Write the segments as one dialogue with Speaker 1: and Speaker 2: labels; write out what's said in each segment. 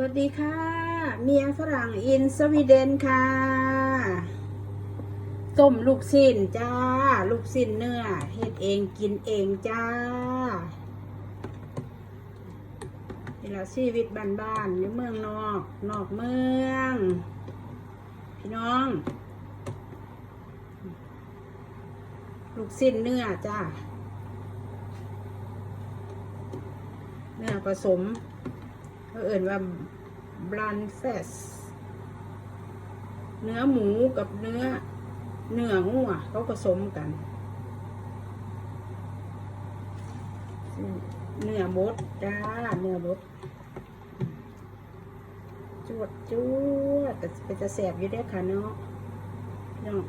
Speaker 1: วัสดีค่ะ เมียฝรั่งอินสวีเดนค่ะต้มลูกสิ้นจ้า ลูกสิ้นเนื้อเฮ็ดเองกินเองจ้านี่ละชีวิตบ้านๆในเมืองนอก นอกเมือง พี่น้อง ลูกสิ้นเนื้อจ้า เนื้อผสม เขาเอ่นว่าบลันเฟสเนื้อหมูกับเนื้อเนื้องัวเขาผสมกัน เนื้อบดจ้าเนื้อบดจวดจวดแต่เป็นจะแสบอยู่ได้ค่ะเนาะเนาะ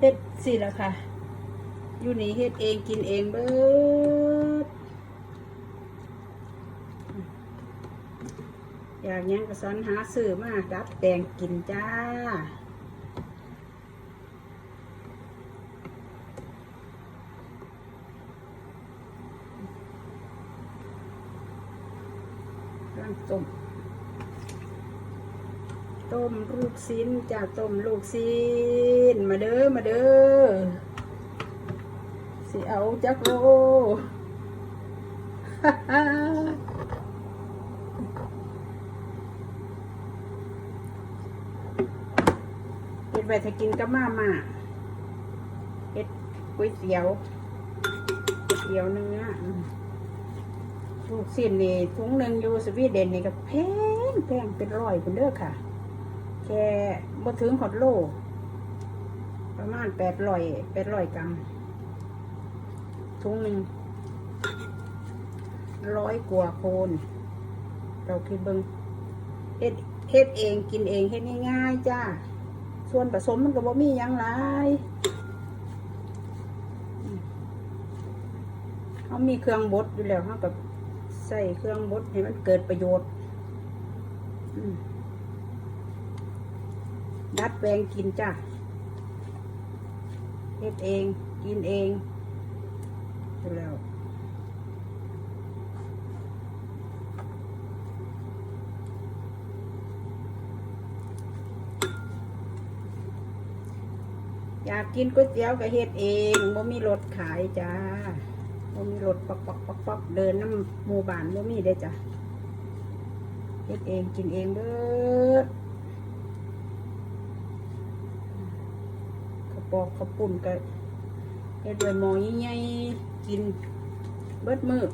Speaker 1: เฮ็ดสิละค่ะ อยู่นี่เฮ็ดเองกินเองเบิด อยากยังก็สรรหาซื้อมาดัดแปลงกินจ้าร่างต้ม ต้มลูกชิ้นจ้าต้มลูกชิ้น มาเด้อ มาเด้อ สิเอาจักโล เฮ็ด ไว้ถ้ากินกับมาม่าเฮ็ดก๋วยเตี๋ยวก๋วยเตี๋ยวเนื้อลูกชิ้นนี่ถุงหนึ่งอยู่สวีเดนนี่ก็แพงแพงเป็นร้อยคนเด้อค่ะ แค่บ่ถึงหอดโล ประมาณแปดร้อยแปดร้อยกรัมถุงหนึ่งร้อยกว่าโคนเราคิดเบิงเฮ็ดเฮ็ดเองกินเองเฮ็ดง่ายๆจ้า ส่วนผสมมันก็บ่มียังหลายเขามีเครื่องบดอยู่แล้วเขากับใส่เครื่องบดให้มันเกิดประโยชน์ดัดแปลงกินจ้าเฮ็ดเองกินเองอยู่แล้ว อยากกินก๋วยเตี๋ยวก็เฮ็ดเองบ่มีรถขายจ้าบ่มีรถปักปักปักปักเดินน้ำหมู่บ้านบ่มีได้จ้ะเฮ็ดเองกินเองเบิดข้าวปอกข้าวปุ่นก็เฮ็ดด้วยหม้อใหญ่ๆกินเบิดมือ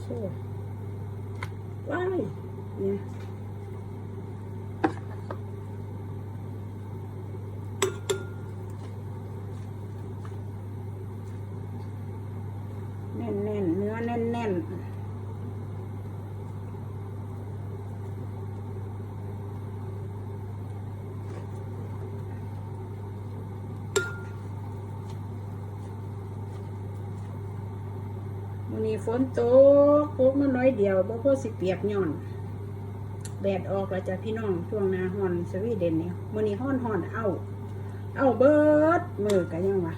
Speaker 1: โซ่ว้ายเนี่ย แน่นแน่นๆเนื้อแน่นแน่น มันนี้ฝนตกพกมาน้อยเดียวบ่พอสิเปียกย่อน แดดออกแล้วจ้ะพี่น้องช่วงหนาฮอนสวีเดนเนี่ยมันนี้ฮ้อนฮอนเอาเอาเบิดมือกันยังวะ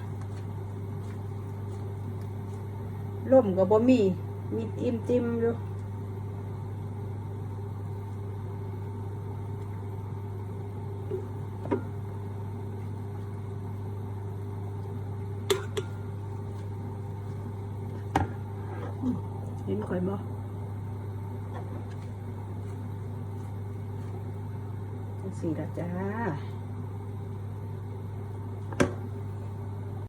Speaker 1: ล่มกับบ่มีมีอิ่มจิ้มอยู่ เห็นข่อยบ่จังสี่ละจ้า